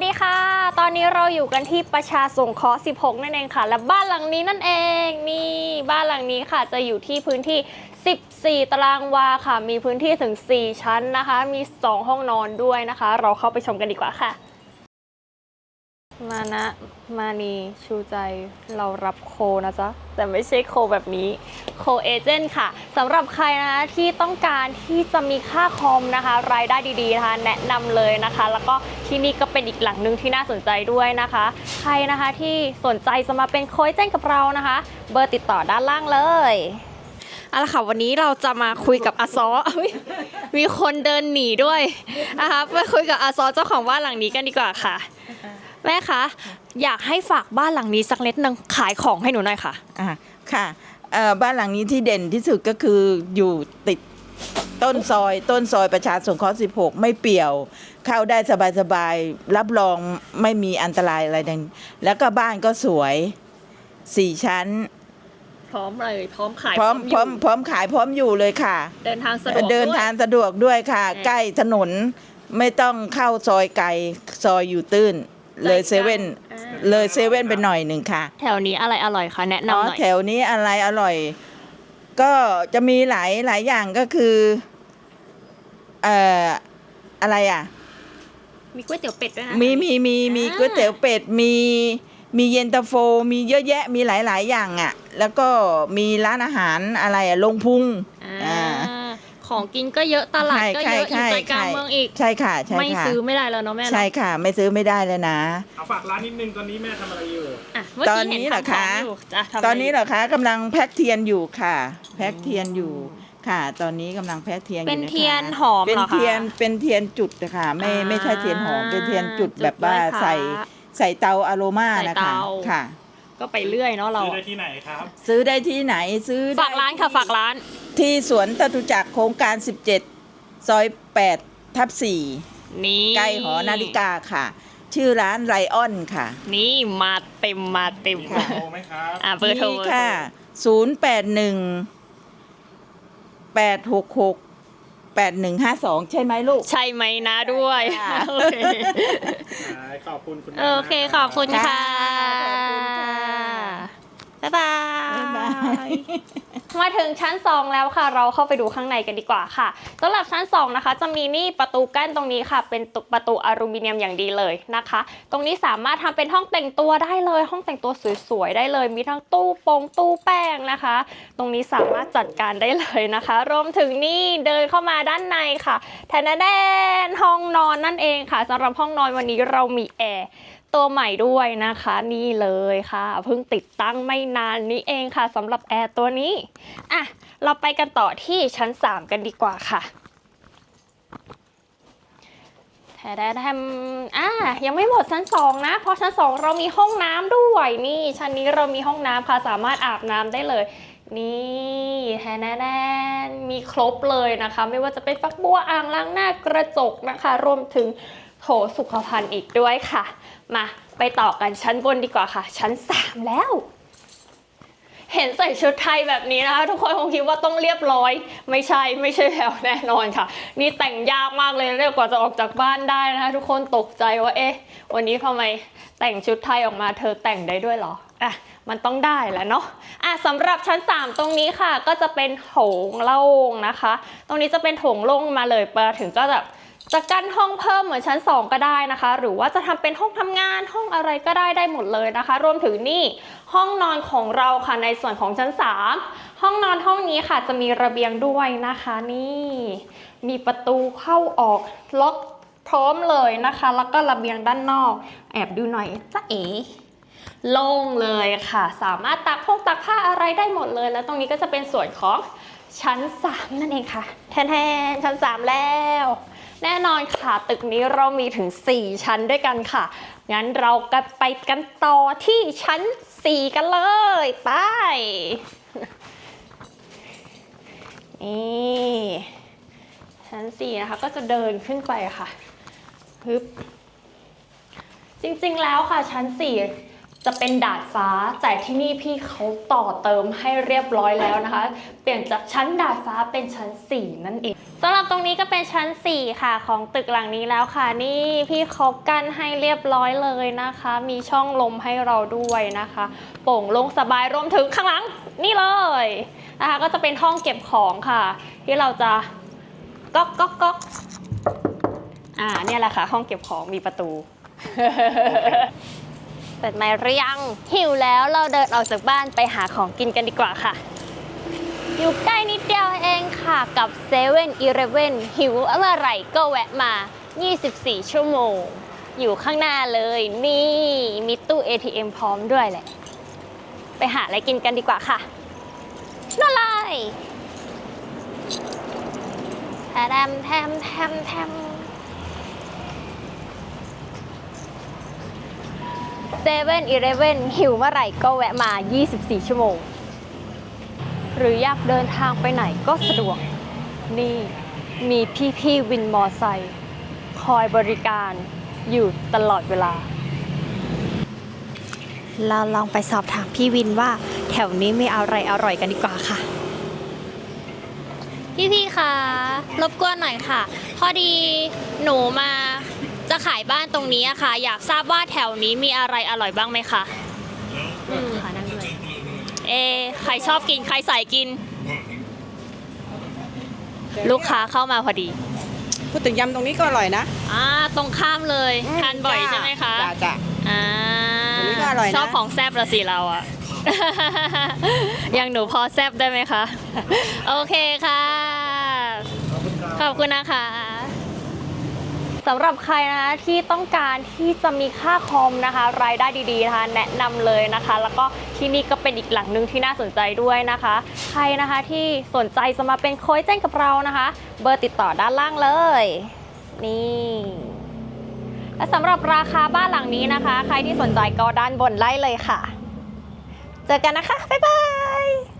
วัสดีค่ะ ตอนนี้เราอยู่กันที่ประชาสงเคราะห์ 16 นั่นเองค่ะ และบ้านหลังนี้นั่นเอง นี่บ้านหลังนี้ค่ะ จะอยู่ที่พื้นที่ 14 ตารางวาค่ะ มีพื้นที่ถึง 4 ชั้นนะคะ มี 2 ห้องนอนด้วยนะคะ เราเข้าไปชมกันดีกว่าค่ะ มานะ มานีชูใจเรารับโคนะจ๊ะ แต่ไม่ใช่โคแบบนี้โคเอเจนต์ค่ะสำหรับใครนะคะที่ต้องการที่จะมีค่าคอมนะคะ รายได้ดีๆนะคะแนะนำเลยนะคะ แล้วก็ที่นี่ก็เป็นอีกหลังหนึ่งที่น่าสนใจด้วยนะคะ ใครนะคะที่สนใจจะมาเป็นโคเอเจนต์กับเรานะคะ เบอร์ติดต่อด้านล่างเลยเอาละค่ะวันนี้เราจะมาคุยกับอาซอมีคนเดินหนีด้วยนะคะไปคุยกับอาซอเจ้าของบ้านหลังนี้กันดีกว่าค่ะ แม่คะอยากให้ฝากบ้านหลังนี้สักเล็ดนึงขายของให้หนูหน่อยค่ะอ่าค่ะเอ่อบ้านหลังนี้ที่เด่นที่สุดก็คืออยู่ติดต้นซอย ต้นซอยประชาสงเคราะห์16 ไม่เปี่ยว เข้าได้สบายๆ รับรองไม่มีอันตรายอะไรดังแล้วก็บ้านก็สวยสี่ชั้น พร้อมเลย พร้อมขายพร้อมอพร้อมยู่พร้อมขายพร้อมอยู่เลยค่ะ เดินทางสะดวกเดินวยทางสะดวกด้วยค่ะอืมใกล้ถนนไม่ต้องเข้าซอยไกลซอยอยู่ตื้น เลยเซเว่นอ่าเลยเซเว่นไปหน่อยหนึ่งค่ะแถวนี้อะไรอร่อยคะแนะนำอ๋อหน่อย แถวนี้อะไรอร่อย ก็จะมีหลายหลายอย่างก็คือเอ่ออะไรอะ มีก๋วยเตี๋ยวเป็ดด้วยนะ มีมีมีมีอ่า ก๋วยเตี๋ยวเป็ดมีมีเย็นตาโฟ มีเยอะแยะมีหลายหลายอย่างอะ แล้วก็มีร้านอาหารอะไรอะลงพุงอ่าอ่า ของกินก็เยอะตลาดก็เยอะอยู่ใช่ใจใช่กลางเมืองอีก ใช่ค่ะใช่ไม่ค่ะซื้อไม่ได้แล้วเนาะแม่เนอะใช่ค่ะ ไม่ซื้อไม่ได้เลยนะ เอาฝากร้านนิดนึงตอนนี้แม่ทำอะไรอยู่ อะเมื่อตอนกี้นี้เห็นเหรอทำของคะอยู่จ้ะทำะไตอนนี้เหรอคะกำลังแพ็คเทียนอยู่ค่ะ แพ็คเทียนอยู่ค่ะ ตอนนี้กำลังแพ็คเทียนอยู่เป็นนะคะเทียนหอมเป็นเหรอคะ เทียนเป็นเทียนจุดนะคะไม่อ่าไม่ใช่เทียนหอมเป็นเทียนจุดแบบว่าจุดไว้ค่ะใส่ใส่เตาอะโรมาใส่นะคะเตา ค่ะ ก็ไปเรื่อยเนาะเราซื้อได้ที่ไหนครับ ซื้อได้ที่ไหนซื้อได้ฝากร้านค่ะที่ฝากร้าน ที่สวนตตุจักรโครงการ 17 ซอย 8 ทับนี่4ใกล้หอนาฬิกาค่ะ ชื่อร้านไรออนค่ะ นี่มาเต็มมาเต็มมีเบอร์โทรไหมครับอะเบอร์โทรมีเบอร์โทรค่ะ 081 866 8152 ใช่ไหมลูก ใช่ไหมนะด้วยใช่ค่ะ โอเคได้ขอบคุณคุณแม่โอเค ขอบคุณค่ะ ขอบคุณค่ะ บ๊ายบาย มาถึงชั้น 2 แล้วค่ะ เราเข้าไปดูข้างในกันดีกว่าค่ะสำหรับชั้น 2 นะคะ จะมีนี่ประตูกั้นตรงนี้ค่ะ เป็นประตูอลูมิเนียมอย่างดีเลยนะคะ ตรงนี้สามารถทำเป็นห้องแต่งตัวได้เลย ห้องแต่งตัวสวยๆได้เลย มีทั้งตู้ปงตู้แป้งนะคะ ตรงนี้สามารถจัดการได้เลยนะคะ รวมถึงนี่เดินเข้ามาด้านในค่ะแทนแดนห้องนอนนั่นเองค่ะสำหรับห้องนอนวันนี้เรามีแอร์ ตัวใหม่ด้วยนะคะนี่เลยค่ะเพิ่งติดตั้งไม่นานนี้เองค่ะสำหรับแอร์ตัวนี้อะเราไปกันต่อที่ชั้น 3 กันดีกว่าค่ะแทแดแทมอะยังไม่หมดชั้น 2 นะ เพราะชั้น 2 เรามีห้องน้ำด้วยนี่ชั้นนี้เรามีห้องน้ำค่ะสามารถอาบน้ำได้เลย นี่แทนแดนมีครบเลยนะคะ ไม่ว่าจะเป็นฟักบัวอ่างล้างหน้ากระจกนะคะ รวมถึง โถสุขภัณฑ์อีกด้วยค่ะ มาไปต่อกันชั้นบนดีกว่าค่ะ ชั้น 3 แล้ว เห็นใส่ชุดไทยแบบนี้นะคะ ทุกคนคงคิดว่าต้องเรียบร้อย ไม่ใช่ไม่ใช่แล้วแน่นอนค่ะ นี่แต่งยากมากเลยเรียกกว่าจะออกจากบ้านได้นะคะ ทุกคนตกใจว่าเอ๊ะวันนี้ทำไมแต่งชุดไทยออกมาเธอแต่งได้ด้วยเหรออะมันต้องได้แหละเนาะอะสำหรับชั้น 3 ตรงนี้ค่ะ ก็จะเป็นโถงโล่งนะคะ ตรงนี้จะเป็นโถงโล่งมาเลยมาถึงก็แบบ จะกั้นห้องเพิ่มเหมือนชั้น 2 ก็ได้นะคะ หรือว่าจะทำเป็นห้องทำงานห้องอะไรก็ได้ได้หมดเลยนะคะ รวมถึงนี่ห้องนอนของเราค่ะในส่วนของชั้น 3 ห้องนอนห้องนี้ค่ะจะมีระเบียงด้วยนะคะนี่มีประตูเข้าออกล็อกพร้อมเลยนะคะ แล้วก็ระเบียงด้านนอก แอบดูหน่อยจ้าเอ๋โล่งเลยค่ะ สามารถตักพงตักผ้าอะไรได้หมดเลย แล้วตรงนี้ก็จะเป็นส่วนของชั้น 3 นั่นเองค่ะ แทนๆชั้น 3 แล้ว แน่นอนค่ะ ตึกนี้เรามีถึง 4 ชั้นด้วยกันค่ะ งั้นเราก็ไปกันต่อที่ชั้น 4 กันเลยไปนี่ชั้น 4 นะคะ ก็จะเดินขึ้นไปค่ะฮึบจริงๆแล้วค่ะชั้น 4 จะเป็นดาดฟ้า แต่ที่นี่พี่เขาต่อเติมให้เรียบร้อยแล้วนะคะ เปลี่ยนจากชั้นดาดฟ้าเป็นชั้น 4 นั่นเองสำหรับตรงนี้ก็เป็นชั้น 4 ค่ะ ของตึกหลังนี้แล้วค่ะ นี่พี่เขากั้นให้เรียบร้อยเลยนะคะ มีช่องลมให้เราด้วยนะคะ โปร่งลงสบายรวมถึงข้างหลังนี่เลยนะคะ ก็จะเป็นห้องเก็บของค่ะ ที่เราจะก๊อกก๊อกก๊อกอ่าเนี่ยแหละค่ะ ห้องเก็บของมีประตู เปิดไมค์หรือยัง หิวแล้วเราเดินออกจากบ้านไปหาของกินกันดีกว่าค่ะ อยู่ใกล้นิดเดียวเองค่ะกับ7 e เ e ่ e อหิวเมื่อไหร่ก็แวะมา 24 ชั่วโมง อยู่ข้างหน้าเลยนี่มีตู้ ATM พร้อมด้วยแหละ ไปหาอะไรกินกันดีกว่าค่ะนั่นเลยแทมแทมแทมแทม เซเว่นอีเลเว่นหิวเมื่อไหร่ก็แวะมา 24 ชั่วโมง หรืออยากเดินทางไปไหนก็สะดวก นี่มีพี่ๆวินมอไซค์คอยบริการอยู่ตลอดเวลา เราลองไปสอบถามพี่วินว่า แถวนี้มีอะไรอร่อยกันดีกว่าค่ะ พี่ๆคะรบกวนหน่อยค่ะ พอดีหนูมา จะขายบ้านตรงนี้อะค่ะ อยากทราบว่าแถวนี้มีอะไรอร่อยบ้างไหมคะอืมค่ะนั่งด้วยเอะใครชอบกินใครใส่กิน ลูกค้าเข้ามาพอดีพูดถึงยำตรงนี้ก็อร่อยนะอ่าตรงข้ามเลยทานบ่อยใช่ไหมคะจ้าจ้า อ่าอันนี้ก็อร่อยนะ ชอบของแซบละสิเราอะ อย่างหนูพอแซบได้ไหมคะ โอเคค่ะ ขอบคุณนะคะ สำหรับใครนะคะที่ต้องการที่จะมีค่าคอมนะคะ รายได้ดีๆนะคะแนะนำเลยนะคะ แล้วก็ที่นี่ก็เป็นอีกหลังหนึ่งที่น่าสนใจด้วยนะคะ ใครนะคะที่สนใจจะมาเป็นโค้ชแจ้งกับเรานะคะ เบอร์ติดต่อด้านล่างเลย นี่และสำหรับราคาบ้านหลังนี้นะคะ ใครที่สนใจก็ด้านบนไล่เลยค่ะ เจอกันนะคะ บ๊ายบาย